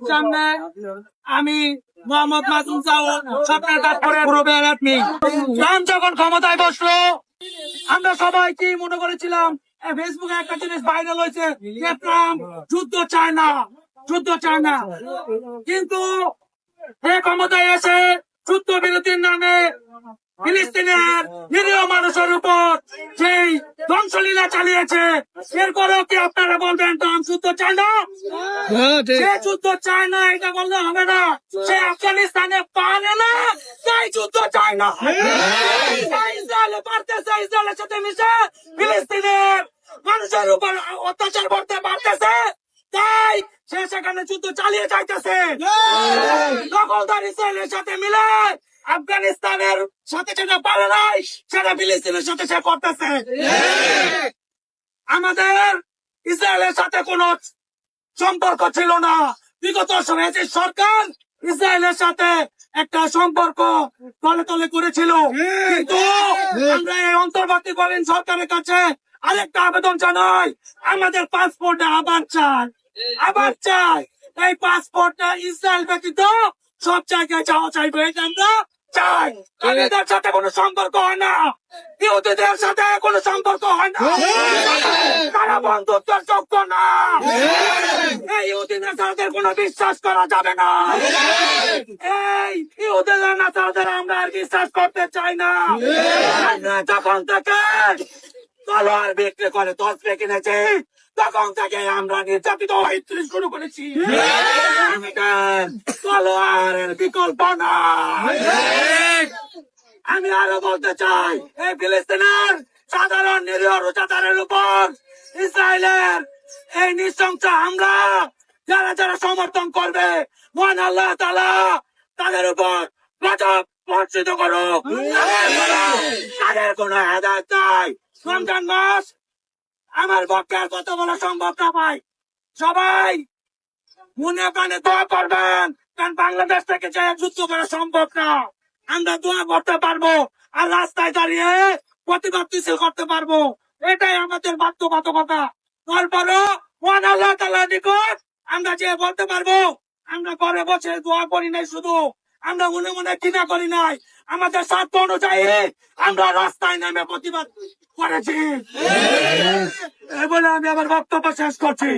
সামনে আমি মোহাম্মদ মাসুম স্বপ্নের কাজ করে যখন ক্ষমতায় বসল, আমরা সবাই কি মনে করেছিলাম ফেসবুকে একটা জিনিস ভাইরাল হয়েছে যুদ্ধ চায় না, যুদ্ধ চায় না। কিন্তু এ ক্ষমতায় এসে যুদ্ধ বিরতির নামে ফিলিস্তিনের নিরীহ মানুষের উপর যেই ধ্বংসলীলা চালিয়েছে। এরপরেও কি আপনারা বলবেন ট্রাম্প যুদ্ধ চায় না সে যুদ্ধ চায় না এটা বললে হবে না। সে আফগানিস্তানে পারে না তাই যুদ্ধ চায় না। ইসরায়েলে পারতেছে ইসরায়েলের সাথে মিশে ফিলিস্তিনের মানুষের উপর অত্যাচার করতে পারতেছে। তাই সে সেখানে যুদ্ধ চালিয়ে যাইতেছে। দখলদার ইসরায়েলের সাথে মিলে আফগানিস্তানের সাথে যেটা পারে নাই সেটা ফিলিস্তিনের সাথে সে করতেছে। আমাদের ইসরায়েলের সাথে কোন সম্পর্ক ছিল না। বিগত সময়ে যে সরকার ইসরায়েলের সাথে একটা সম্পর্ক তলে তলে করেছিল, কিন্তু আমরা এই অন্তর্বর্তীকালীন সরকারের কাছে আরেকটা আবেদন জানাই, আমাদের পাসপোর্টটা আবার চাই আবার চাই। এই পাসপোর্টটা ইসরায়েল ব্যতীত সব জায়গায় যাওয়া চাইবে এটা আমরা চাই। তাদের সাথে কোনো সম্পর্ক হয় না। ইহুদিদের সাথে কোনো সম্পর্ক হয় না। তারা বন্ধুত্বের যোগ্য না। এই ইহুদিনের সাথে কোনো বিশ্বাস করা যাবে না। এই ইহুদিদের নাসারদের আমরা আর বিশ্বাস করতে চাই না। যখন থেকে? তলোয়ার বিক্রি করে তসবে কিনেছি তখন থেকে আমরা নির্যাতিত হইতে শুরু করেছি। তলোয়ারের বিকল্প না আমি আরও বলতে চাই এই ফিলিস্তিনের সাধারণ নিরীহ রোজাদারের উপর ইসরায়েলের এই নৃশংস হামলা যারা যারা সমর্থন করবে মহান আল্লাহ তালা তাদের উপর গজব বর্ষিত করো তাদের কোনো হেদায়ত নাই। রমজান মাস আমার পক্ষে আর কত বলা সম্ভব না ভাই। সবাই মনে প্রাণে দোয়া করবেন কারণ বাংলাদেশ থেকে যে যুদ্ধ করা সম্ভব না। আমরা দোয়া করতে পারব আর রাস্তায় দাঁড়িয়ে প্রতিবাদ মিছিল করতে পারব। এটাই আমাদের বাধ্যবাধকতা। তারপরও মহান আল্লাহ তাআলার নিকট আমরা যে বলতে পারব আমরা ঘরে বসে দোয়া করি নাই শুধু। আমরা মনে মনে কিনা করি নাই। আমাদের স্বার্থ অনুযায়ী আমরা রাস্তায় নামে প্রতিবাদ করেছি। এই বলে আমি আমার বক্তব্য শেষ করছি।